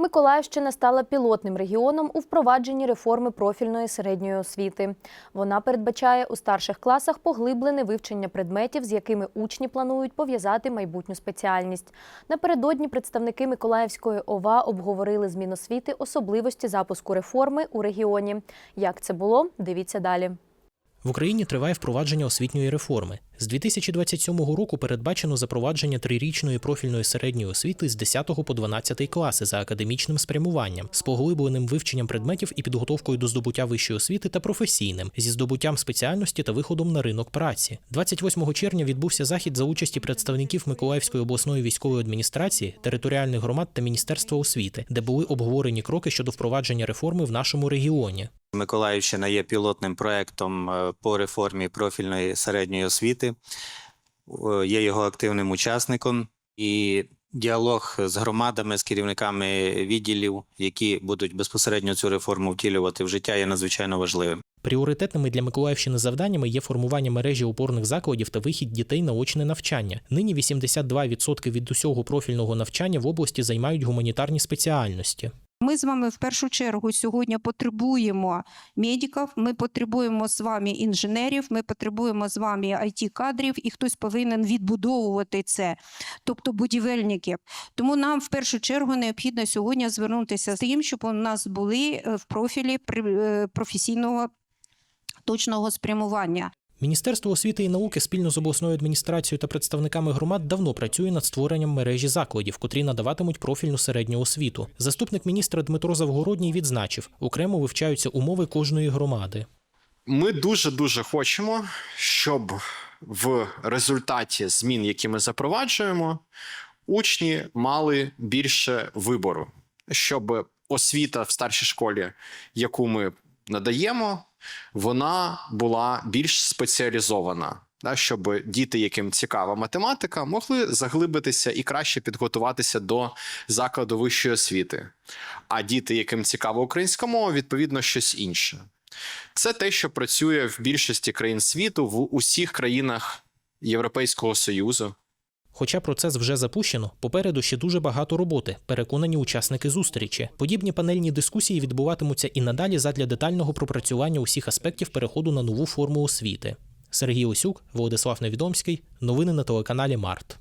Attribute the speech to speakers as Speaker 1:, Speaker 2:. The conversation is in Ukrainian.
Speaker 1: Миколаївщина стала пілотним регіоном у впровадженні реформи профільної середньої освіти. Вона передбачає у старших класах поглиблене вивчення предметів, з якими учні планують пов'язати майбутню спеціальність. Напередодні представники Миколаївської ОВА обговорили з Міносвіти особливості запуску реформи у регіоні. Як це було? Дивіться далі.
Speaker 2: В Україні триває впровадження освітньої реформи. З 2027 року передбачено запровадження трирічної профільної середньої освіти з 10 по 12 класи за академічним спрямуванням, з поглибленим вивченням предметів і підготовкою до здобуття вищої освіти та професійним, зі здобуттям спеціальності та виходом на ринок праці. 28 червня відбувся захід за участі представників Миколаївської обласної військової адміністрації, територіальних громад та Міністерства освіти, де були обговорені кроки щодо впровадження реформи в нашому регіоні.
Speaker 3: Миколаївщина є пілотним проектом е, по реформі профільної середньої освіти, Е, є його активним учасником і діалог з громадами, з керівниками відділів, які будуть безпосередньо цю реформу втілювати в життя, є надзвичайно важливим.
Speaker 2: Пріоритетними для Миколаївщини завданнями є формування мережі опорних закладів та вихід дітей на очне навчання. Нині 82% від усього профільного навчання в області займають гуманітарні спеціальності.
Speaker 4: Ми з вами в першу чергу сьогодні потребуємо медиків, ми потребуємо з вами інженерів, ми потребуємо з вами it кадрів і хтось повинен відбудовувати це, тобто будівельників. Тому нам в першу чергу необхідно сьогодні звернутися з тим, щоб у нас були е, в профілі е, професійного точного спрямування.
Speaker 2: Міністерство освіти і науки спільно з обласною адміністрацією та представниками громад давно працює над створенням мережі закладів, котрі надаватимуть профільну середню освіту. Заступник міністра Дмитро Завгородній відзначив, окремо вивчаються умови кожної громади.
Speaker 5: Ми дуже дуже хочемо, щоб в результаті змін, які ми запроваджуємо, учні мали більше вибору, щоб освіта в старшій школі, яку ми надаємо, вона була більш спеціалізована. Да, щоб діти, яким цікава математика, могли заглибитися і краще підготуватися до закладу вищої освіти. А діти, яким цікава українська мова, відповідно щось інше. Це те, що працює в більшості країн світу, в усіх країнах Європейського Союзу.
Speaker 2: Хоча процес вже запущено, попереду ще дуже багато роботи, переконані учасники зустрічі. Подібні панельні дискусії відбуватимуться і надалі задля детального пропрацювання усіх аспектів переходу на нову форму освіти. Сергій Осюк, Володислав Невідомський. Новини на телеканалі Март.